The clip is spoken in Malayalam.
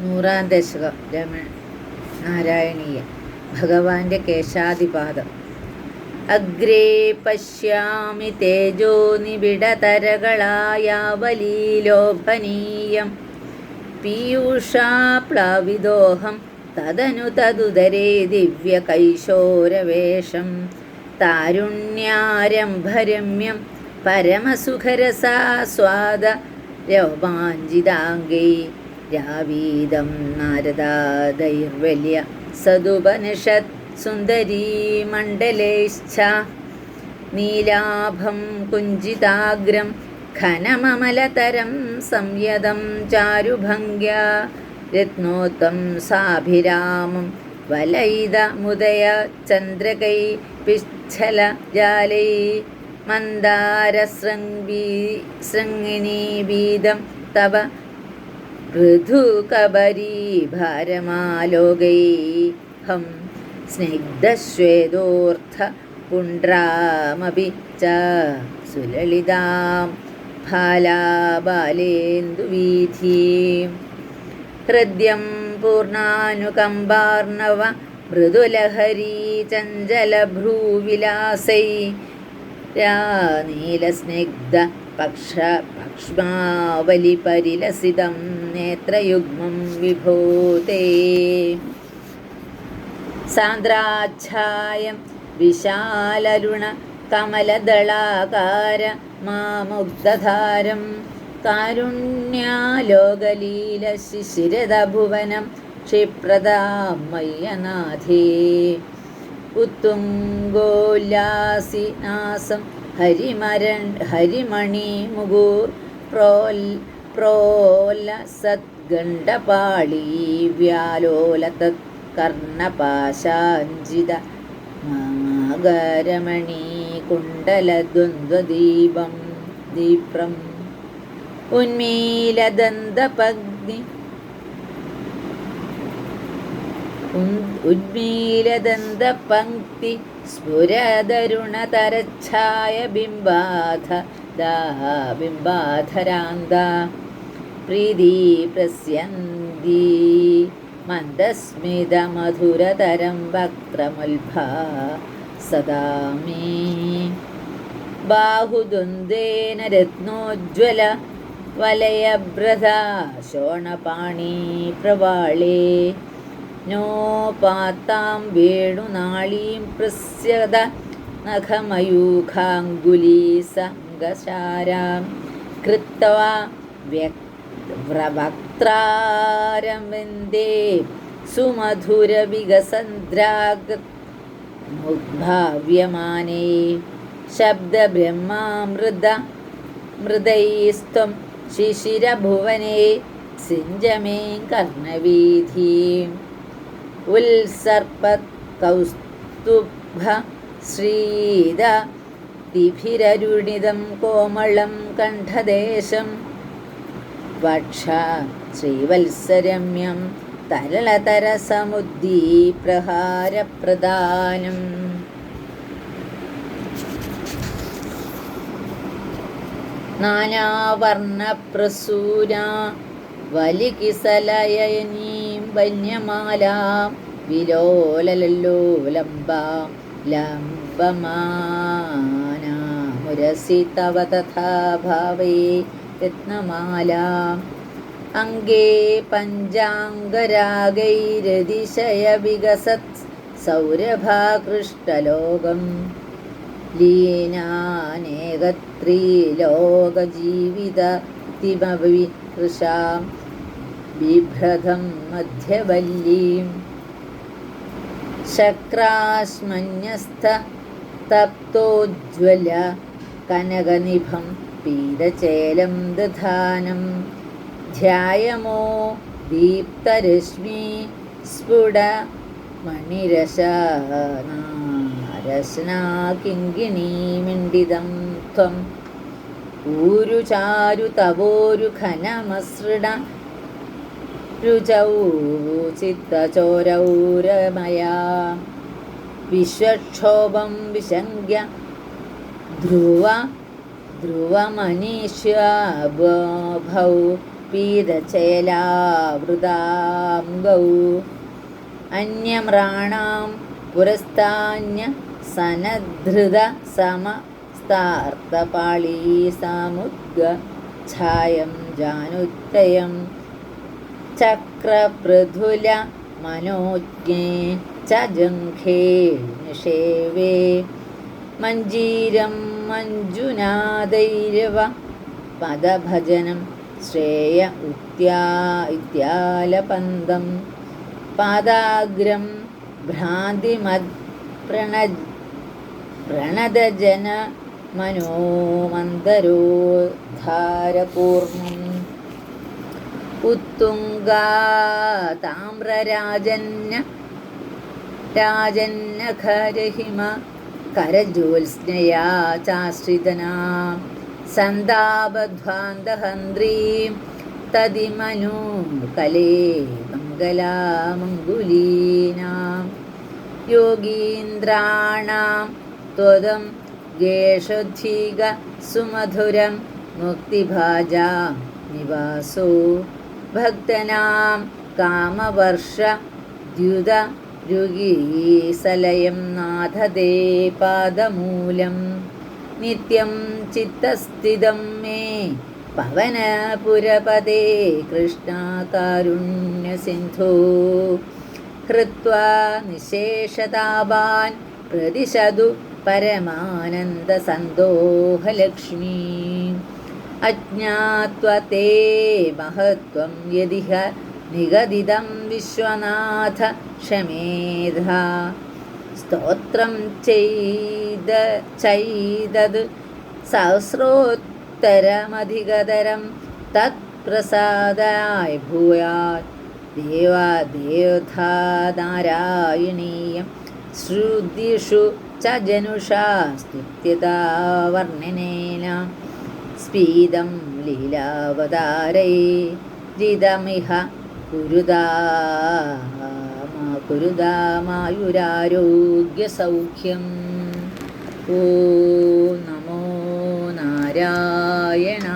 നൂറാം ദശകം. രമണ നാരായണീയ. ഭഗവാന്റെ കേശാദിപാദം അഗ്രേ പശ്യാമി തേജോ നിബിഡതരകളായാവലീലോഭനീയം. പീയൂഷാപ്ലാവിദോഹം തദനു ദിവ്യ കൈശോരവേഷം താരുണ്യാരംഭരമ്യം പരമസുഖരസാസ്വാദ. രോമാഞ്ചിതാംഗൈ രാവീദം നാരദാദൈർവല്യ സതുപനിഷത് സുന്ദരീ മണ്ഡലേശ്ച നീലാഭം കുഞ്ചിതാഗ്രം ഘനമമലതരം സംയതം ചാരുഭംഗ്യ. രത്നോത്തം സാഭിരാമം വലയിത മുദയ ചന്ദ്രകൈ പിച്ഛല ജാലൈ മന്ദാരശൃംഗി ശൃംഗിണീ വീതം തവ പൃഥുകബരീഭാരമാലോകൈഹം സ്നിഗ്ധശ്വേതോർത്ഥ പുണ്ട്രാമപി ച സുലളിതാം ഫാലാബാലേന്ദുവീഥീം. ഹൃദ്യം പൂർണാനുകമ്പാർണവ മൃദുലഹരീ ചഞ്ചലഭ്രൂവിലാസൈ. നീലസ്നിഗ്ധ പക്ഷ്മാവലി പരിലസിതം നേത്രയുഗ്മം വിഭൂതേ. സാന്ദ്രാച്ഛായം വിശാലരുണ കമലദളാകാര മാമുഗ്ധാരം കാരുണ്യാലോകലീല ശിശിരദഭുവനം ക്ഷിപ്രദാമയ്യനാഥേ ഉത്തുംഗോല്ലാസിനാസം ഹരിമരൺ ഹരിമണി മുകൂർ പ്രോൽ പ്രോല സദ്ഗണ്ഡപാളി വ്യാലോല തത് മാഗരമണീ കുണ്ടലദ്വന്ദ്വദീപം ദീപ്രം ഉന്മീലദന്തപഗ്നി ഉന്മീലദന്തപങ്ക്തി സ്ഫുരതരുണതരച്ഛായ ബിംബാധ ബിംബാധരാന്ത. പ്രീതി പ്രസ്യന്തി മന്ദസ്മിതമധുരതരം വക്ത്രമുൽഭ സദാ മേ. ബാഹുദ്വന്ദ്വേന രത്നോജ്വല വലയഭ്രത ശോണപാണി പ്രവാളേ. നോപാത്താം വേണുനാളീം പ്രസ്യത നഖമയൂഖാങ്കുലീ സംഗശാരാം കൃത്വാ വ്യക് വക്ത്രാരവിന്ദേ സുമധുരവികസന്ദ്രാഗ്ഭാവ്യമാനേ ശബ്ദബ്രഹ്മാമൃത മൃതൈസ്ത്വം ശിശിരഭുവനേ സിഞ്ചമേ കർണവീഥീം ഉത്സർപ്പത് കൗസ്തുഭ ശ്രീത തിഭിരരുണിതം കോമളം കണ്ഠദേശം. വക്ഷ ശ്രീവത്സരമ്യം തരളതരസമുദ്ദീപ്രഹാരപ്രദാനം. നാനാവർണപ്രസൂന വലികിസലയനീം വന്യമാലാം വിലോലലോലംബാം ലംബമാനാമുരസി തവ തഥാ ഭാവേ രത്നമാലാം. അംഗേ പഞ്ചാംഗരാഗൈരതിശയ വികസത് സൗരഭാകൃഷ്ടലോകം ലീനാനേകത്രീലോകജീവിത തിമവികൃഷാം ബിഭ്രതം മധ്യവല്ലീം ശക്രാശ്മന്യസ്ഥ തപ്തോജ്വല കനകനിഭം പീരചേലം ദധാനം ധ്യായമോ ദീപ്തരശ്മി സ്ഫുട മണിരശനാരശനാകിങ്കിണീമിണ്ടിതം ത്വം രുചൗ ചിത്തചോരൗരമയാ വിശ്വക്ഷോഭം വിശങ്ക്യ ധ്രുവ ധ്രുവമനീഷ്യഭൗ പീതചേലാവൃതാം ഗൗ അന്യമൃണാം പുരസ്താന്യ സനധൃത സമസ്താർത്തപാളീ സാമുദ്ഗ ഛായം ജാനുത്തയം ചക്രപൃഥുല മനോജ്ഞേ ചജംഘേ ജംഘേ നിഷേവേ. മഞ്ജീരം മഞ്ജുനാദൈരവ പദഭജനം ശ്രേയ ഉത്യാ ഇത്യാലപന്തം. പാദാഗ്രം ഭ്രാന്തിമദ് പ്രണ പ്രണതജന മനോമന്ദരോദ്ധാരകൂർമ്മം ഉത്തുംഗാ താമ്രരാജന്യ രാജന്നഖരഹിമ കരജ്യോത്സ്നയാ ചാശ്രിതനാ സന്താപധ്വാന്തഹന്ത്രീം തതിമനൂ കലേ മംഗലാമംഗുലീനാം യോഗീന്ദ്രാണാം ത്വദം ഗേഷോദ്ധിക സുമധുരം മുക്തിഭാജാം നിവാസോ ഭക്തനാം കാമവർഷ ദ്യുത രുഗീസലയം നാഥദേ പാദമൂലം. നിത്യം ചിത്തസ്ഥിതം മേ പവനപുരപദേ കൃഷ്ണകാരുണ്യസിന്ധോ ഹൃത്വാ നിശേഷതാപാൻ പ്രതിശതു പരമാനന്ദസന്തോഹലക്ഷ്മീ അജ്ഞാത്വ തേ മഹത്വം യദിഹ നിഗദിതം വിശ്വനാഥ ക്ഷമേധ. സ്തോത്രം ചെയ്ത ചെയ്തത് സഹസ്രോത്തരമധികതരം തത്പ്രസാദായ ഭൂയാ ദേവാദേവധാനാരായണീയം ശ്രുതിഷു ച ജനുഷാ സ്ഫീതം ലീലാവതാരൈ ജിതമിഹ കുരുതാ കുരുതാമായുരാരോഗ്യസൗഖ്യം ഓ നമോ നാരായണായ